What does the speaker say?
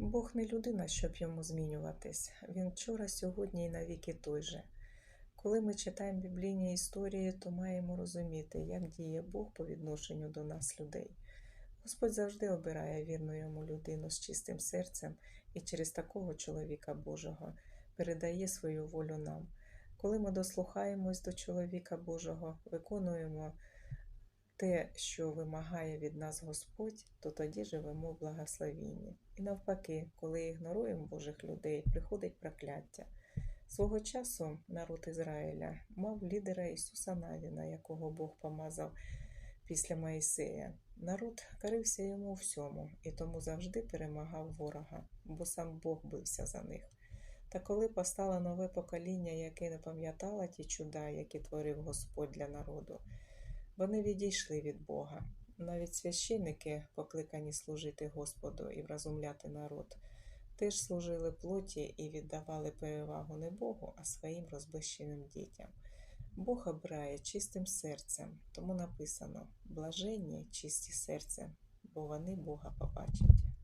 Бог не людина, щоб йому змінюватись. Він вчора, сьогодні і навіки той же. Коли ми читаємо біблійні історії, то маємо розуміти, як діє Бог по відношенню до нас, людей. Господь завжди обирає вірну йому людину з чистим серцем і через такого чоловіка Божого передає свою волю нам. Коли ми дослухаємось до чоловіка Божого, виконуємо те, що вимагає від нас Господь, то тоді живемо в благословінні. І навпаки, коли ігноруємо Божих людей, приходить прокляття. Свого часу народ Ізраїля мав лідера Ісуса Навіна, якого Бог помазав після Моїсея. Народ карився йому всьому і тому завжди перемагав ворога, бо сам Бог бився за них. Та коли постало нове покоління, яке не пам'ятало ті чуда, які творив Господь для народу, вони відійшли від Бога. Навіть священники, покликані служити Господу і вразумляти народ, теж служили плоті і віддавали перевагу не Богу, а своїм розбещеним дітям. Бог обирає чистим серцем, тому написано: блаженні чисті серцем, бо вони Бога побачать.